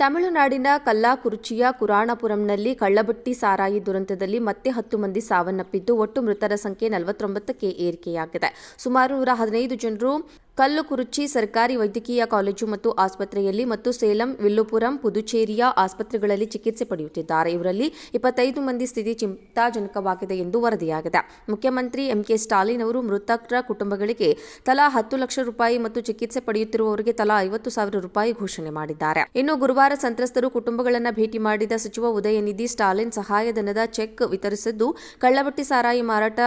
ತಮಿಳುನಾಡಿನ ಕಲ್ಲಾಕುರುಚಿಯ ಕುರಾಣಪುರಂನಲ್ಲಿ ಕಳ್ಳಬಟ್ಟಿ ಸಾರಾಯಿ ದುರಂತದಲ್ಲಿ ಮತ್ತೆ ಹತ್ತು ಮಂದಿ ಸಾವನ್ನಪ್ಪಿದ್ದು, ಒಟ್ಟು ಮೃತರ ಸಂಖ್ಯೆ ನಲವತ್ತೊಂಬತ್ತಕ್ಕೆ ಏರಿಕೆಯಾಗಿದೆ. ಸುಮಾರು ನೂರ ಹದಿನೈದು ಜನರು ಕಲ್ಲುಕುರುಚಿ ಸರ್ಕಾರಿ ವೈದ್ಯಕೀಯ ಕಾಲೇಜು ಮತ್ತು ಆಸ್ಪತ್ರೆಯಲ್ಲಿ ಮತ್ತು ಸೇಲಂ, ವಿಲ್ಲುಪುರಂ, ಪುದುಚೇರಿಯ ಆಸ್ಪತ್ರೆಗಳಲ್ಲಿ ಚಿಕಿತ್ಸೆ ಪಡೆಯುತ್ತಿದ್ದಾರೆ. ಇವರಲ್ಲಿ ಇಪ್ಪತ್ತೈದು ಮಂದಿ ಸ್ಥಿತಿ ಚಿಂತಾಜನಕವಾಗಿದೆ ಎಂದು ವರದಿಯಾಗಿದೆ. ಮುಖ್ಯಮಂತ್ರಿ ಎಂಕೆ ಸ್ಟಾಲಿನ್ ಅವರು ಮೃತರ ಕುಟುಂಬಗಳಿಗೆ ತಲಾ ಹತ್ತು ಲಕ್ಷ ರೂಪಾಯಿ ಮತ್ತು ಚಿಕಿತ್ಸೆ ಪಡೆಯುತ್ತಿರುವವರಿಗೆ ತಲಾ ಐವತ್ತು ಸಾವಿರ ರೂಪಾಯಿ ಘೋಷಣೆ ಮಾಡಿದ್ದಾರೆ. ಇನ್ನು ಗುರುವಾರ ಸಂತ್ರಸ್ತರು ಕುಟುಂಬಗಳನ್ನು ಭೇಟಿ ಮಾಡಿದ ಸಚಿವ ಉದಯನಿಧಿ ಸ್ಟಾಲಿನ್ ಸಹಾಯಧನದ ಚೆಕ್ ವಿತರಿಸಿದ್ದು ಕಳ್ಳಬಟ್ಟಿ ಸಾರಾಯಿ ಮಾರಾಟ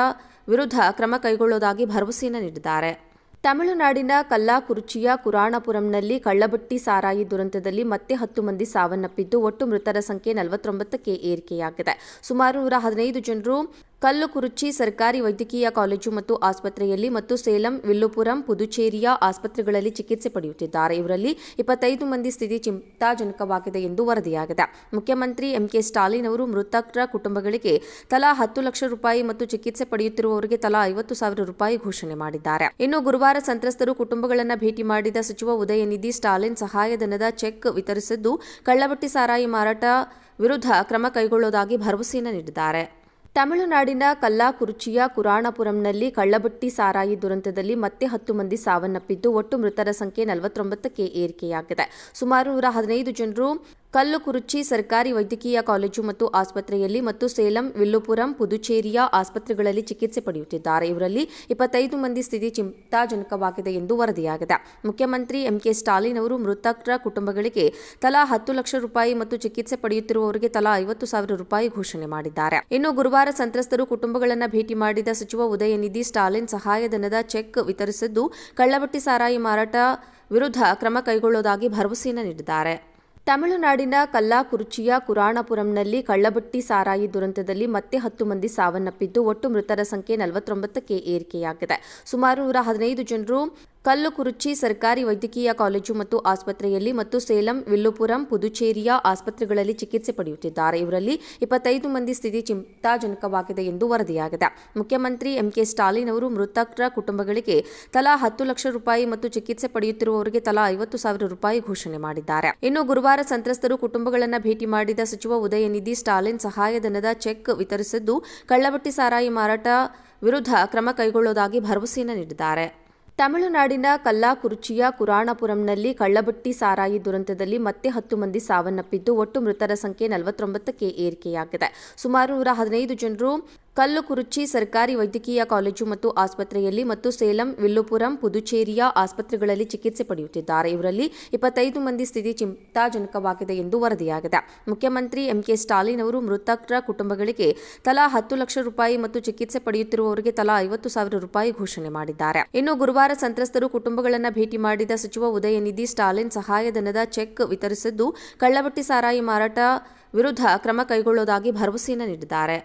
ವಿರುದ್ಧ ಕ್ರಮ ಕೈಗೊಳ್ಳುವುದಾಗಿ ಭರವಸೆಯನ್ನು ನೀಡಿದ್ದಾರೆ. ತಮಿಳುನಾಡಿನ ಕಲ್ಲಾಕುರುಚಿಯ ಕುರಾಣಪುರಂನಲ್ಲಿ ಕಳ್ಳಬಟ್ಟಿ ಸಾರಾಯಿ ದುರಂತದಲ್ಲಿ ಮತ್ತೆ ಹತ್ತು ಮಂದಿ ಸಾವನ್ನಪ್ಪಿದ್ದು, ಒಟ್ಟು ಮೃತರ ಸಂಖ್ಯೆ ನಲವತ್ತೊಂಬತ್ತಕ್ಕೆ ಏರಿಕೆಯಾಗಿದೆ. ಸುಮಾರು ನೂರ ಹದಿನೈದು ಜನರು ಕಲ್ಲುಕುರುಚಿ ಸರ್ಕಾರಿ ವೈದ್ಯಕೀಯ ಕಾಲೇಜು ಮತ್ತು ಆಸ್ಪತ್ರೆಯಲ್ಲಿ ಮತ್ತು ಸೇಲಂ, ವಿಲ್ಲುಪುರಂ, ಪುದುಚೇರಿಯ ಆಸ್ಪತ್ರೆಗಳಲ್ಲಿ ಚಿಕಿತ್ಸೆ ಪಡೆಯುತ್ತಿದ್ದಾರೆ. ಇವರಲ್ಲಿ ಇಪ್ಪತ್ತೈದು ಮಂದಿ ಸ್ಥಿತಿ ಚಿಂತಾಜನಕವಾಗಿದೆ ಎಂದು ವರದಿಯಾಗಿದೆ. ಮುಖ್ಯಮಂತ್ರಿ ಎಂಕೆ ಸ್ಟಾಲಿನ್ ಅವರು ಮೃತರ ಕುಟುಂಬಗಳಿಗೆ ತಲಾ ಹತ್ತು ಲಕ್ಷ ರೂಪಾಯಿ ಮತ್ತು ಚಿಕಿತ್ಸೆ ಪಡೆಯುತ್ತಿರುವವರಿಗೆ ತಲಾ ಐವತ್ತು ಸಾವಿರ ರೂಪಾಯಿ ಘೋಷಣೆ ಮಾಡಿದ್ದಾರೆ. ಇನ್ನು ಗುರುವಾರ ಸಂತ್ರಸ್ತರು ಕುಟುಂಬಗಳನ್ನು ಭೇಟಿ ಮಾಡಿದ ಸಚಿವ ಉದಯನಿಧಿ ಸ್ಟಾಲಿನ್ ಸಹಾಯಧನದ ಚೆಕ್ ವಿತರಿಸಿದ್ದು ಕಳ್ಳಬಟ್ಟಿ ಸಾರಾಯಿ ಮಾರಾಟ ವಿರುದ್ಧ ಕ್ರಮ ಕೈಗೊಳ್ಳುವುದಾಗಿ ಭರವಸೆಯನ್ನು ನೀಡಿದ್ದಾರೆ. ತಮಿಳುನಾಡಿನ ಕಲ್ಲಾಕುರುಚಿಯ ಕುರಾಣಪುರಂನಲ್ಲಿ ಕಳ್ಳಬಟ್ಟಿ ಸಾರಾಯಿ ದುರಂತದಲ್ಲಿ ಮತ್ತೆ ಹತ್ತು ಮಂದಿ ಸಾವನ್ನಪ್ಪಿದ್ದು, ಒಟ್ಟು ಮೃತರ ಸಂಖ್ಯೆ ನಲವತ್ತೊಂಬತ್ತಕ್ಕೆ ಏರಿಕೆಯಾಗಿದೆ. ಸುಮಾರು ನೂರ ಹದಿನೈದು ಜನರು ಕಲ್ಲುಕುರುಚಿ ಸರ್ಕಾರಿ ವೈದ್ಯಕೀಯ ಕಾಲೇಜು ಮತ್ತು ಆಸ್ಪತ್ರೆಯಲ್ಲಿ ಮತ್ತು ಸೇಲಂ, ವಿಲ್ಲುಪುರಂ, ಪುದುಚೇರಿಯ ಆಸ್ಪತ್ರೆಗಳಲ್ಲಿ ಚಿಕಿತ್ಸೆ ಪಡೆಯುತ್ತಿದ್ದಾರೆ. ಇವರಲ್ಲಿ ಇಪ್ಪತ್ತೈದು ಮಂದಿ ಸ್ಥಿತಿ ಚಿಂತಾಜನಕವಾಗಿದೆ ಎಂದು ವರದಿಯಾಗಿದೆ. ಮುಖ್ಯಮಂತ್ರಿ ಎಂಕೆ ಸ್ಟಾಲಿನ್ ಅವರು ಮೃತಕರ ಕುಟುಂಬಗಳಿಗೆ ತಲಾ ಹತ್ತು ಲಕ್ಷ ರೂಪಾಯಿ ಮತ್ತು ಚಿಕಿತ್ಸೆ ಪಡೆಯುತ್ತಿರುವವರಿಗೆ ತಲಾ ಐವತ್ತು ಸಾವಿರ ರೂಪಾಯಿ ಘೋಷಣೆ ಮಾಡಿದ್ದಾರೆ. ಇನ್ನು ಗುರುವಾರ ಸಂತ್ರಸ್ತರು ಕುಟುಂಬಗಳನ್ನು ಭೇಟಿ ಮಾಡಿದ ಸಚಿವ ಉದಯನಿಧಿ ಸ್ಟಾಲಿನ್ ಸಹಾಯಧನದ ಚೆಕ್ ವಿತರಿಸಿದ್ದು ಕಳ್ಳಬಟ್ಟಿ ಸಾರಾಯಿ ಮಾರಾಟ ವಿರುದ್ಧ ಕ್ರಮ ಕೈಗೊಳ್ಳುವುದಾಗಿ ಭರವಸೆಯನ್ನು ನೀಡಿದ್ದಾರೆ. ತಮಿಳುನಾಡಿನ ಕಲ್ಲಾಕುರುಚಿಯ ಕುರಾಣಪುರಂನಲ್ಲಿ ಕಳ್ಳಬಟ್ಟಿ ಸಾರಾಯಿ ದುರಂತದಲ್ಲಿ ಮತ್ತೆ ಹತ್ತು ಮಂದಿ ಸಾವನ್ನಪ್ಪಿದ್ದು, ಒಟ್ಟು ಮೃತರ ಸಂಖ್ಯೆ ನಲವತ್ತೊಂಬತ್ತಕ್ಕೆ ಏರಿಕೆಯಾಗಿದೆ. ಸುಮಾರು ನೂರ ಹದಿನೈದು ಜನರು ಕಲ್ಲುಕುರುಚಿ ಸರ್ಕಾರಿ ವೈದ್ಯಕೀಯ ಕಾಲೇಜು ಮತ್ತು ಆಸ್ಪತ್ರೆಯಲ್ಲಿ ಮತ್ತು ಸೇಲಂ, ವಿಲ್ಲುಪುರಂ, ಪುದುಚೇರಿಯ ಆಸ್ಪತ್ರೆಗಳಲ್ಲಿ ಚಿಕಿತ್ಸೆ ಪಡೆಯುತ್ತಿದ್ದಾರೆ. ಇವರಲ್ಲಿ ಇಪ್ಪತ್ತೈದು ಮಂದಿ ಸ್ಥಿತಿ ಚಿಂತಾಜನಕವಾಗಿದೆ ಎಂದು ವರದಿಯಾಗಿದೆ. ಮುಖ್ಯಮಂತ್ರಿ ಎಂಕೆ ಸ್ಟಾಲಿನ್ ಅವರು ಮೃತರ ಕುಟುಂಬಗಳಿಗೆ ತಲಾ ಹತ್ತು ಲಕ್ಷ ರೂಪಾಯಿ ಮತ್ತು ಚಿಕಿತ್ಸೆ ಪಡೆಯುತ್ತಿರುವವರಿಗೆ ತಲಾ ಐವತ್ತು ಸಾವಿರ ರೂಪಾಯಿ ಘೋಷಣೆ ಮಾಡಿದ್ದಾರೆ. ಇನ್ನು ಗುರುವಾರ ಸಂತ್ರಸ್ತರು ಕುಟುಂಬಗಳನ್ನು ಭೇಟಿ ಮಾಡಿದ ಸಚಿವ ಉದಯನಿಧಿ ಸ್ಟಾಲಿನ್ ಸಹಾಯಧನದ ಚೆಕ್ ವಿತರಿಸಿದ್ದು ಕಳ್ಳಬಟ್ಟಿ ಸಾರಾಯಿ ಮಾರಾಟ ವಿರುದ್ಧ ಕ್ರಮ ಕೈಗೊಳ್ಳುವುದಾಗಿ ಭರವಸೆಯನ್ನು ನೀಡಿದ್ದಾರೆ. ತಮಿಳುನಾಡಿನ ಕಲ್ಲಾಕುರುಚಿಯ ಕುರಾಣಪುರಂನಲ್ಲಿ ಕಳ್ಳಬಟ್ಟಿ ಸಾರಾಯಿ ದುರಂತದಲ್ಲಿ ಮತ್ತೆ ಹತ್ತು ಮಂದಿ ಸಾವನ್ನಪ್ಪಿದ್ದು, ಒಟ್ಟು ಮೃತರ ಸಂಖ್ಯೆ ನಲವತ್ತೊಂಬತ್ತಕ್ಕೆ ಏರಿಕೆಯಾಗಿದೆ. ಸುಮಾರು ನೂರ ಹದಿನೈದು ಜನರು ಕಲ್ಲುಕುರುಚಿ ಸರ್ಕಾರಿ ವೈದ್ಯಕೀಯ ಕಾಲೇಜು ಮತ್ತು ಆಸ್ಪತ್ರೆಯಲ್ಲಿ ಮತ್ತು ಸೇಲಂ, ವಿಲ್ಲುಪುರಂ, ಪುದುಚೇರಿಯ ಆಸ್ಪತ್ರೆಗಳಲ್ಲಿ ಚಿಕಿತ್ಸೆ ಪಡೆಯುತ್ತಿದ್ದಾರೆ. ಇವರಲ್ಲಿ ಇಪ್ಪತ್ತೈದು ಮಂದಿ ಸ್ಥಿತಿ ಚಿಂತಾಜನಕವಾಗಿದೆ ಎಂದು ವರದಿಯಾಗಿದೆ. ಮುಖ್ಯಮಂತ್ರಿ ಎಂಕೆ ಸ್ಟಾಲಿನ್ ಅವರು ಮೃತಕರ ಕುಟುಂಬಗಳಿಗೆ ತಲಾ ಹತ್ತು ಲಕ್ಷ ರೂಪಾಯಿ ಮತ್ತು ಚಿಕಿತ್ಸೆ ಪಡೆಯುತ್ತಿರುವವರಿಗೆ ತಲಾ ಐವತ್ತು ಸಾವಿರ ರೂಪಾಯಿ ಘೋಷಣೆ ಮಾಡಿದ್ದಾರೆ. ಇನ್ನು ಗುರುವಾರ ಸಂತ್ರಸ್ತರು ಕುಟುಂಬಗಳನ್ನು ಭೇಟಿ ಮಾಡಿದ ಸಚಿವ ಉದಯನಿಧಿ ಸ್ಟಾಲಿನ್ ಸಹಾಯಧನದ ಚೆಕ್ ವಿತರಿಸಿದ್ದು ಕಳ್ಳಬಟ್ಟಿ ಸಾರಾಯಿ ಮಾರಾಟ ವಿರುದ್ಧ ಕ್ರಮ ಕೈಗೊಳ್ಳುವುದಾಗಿ ಭರವಸೆಯನ್ನು ನೀಡಿದ್ದಾರೆ.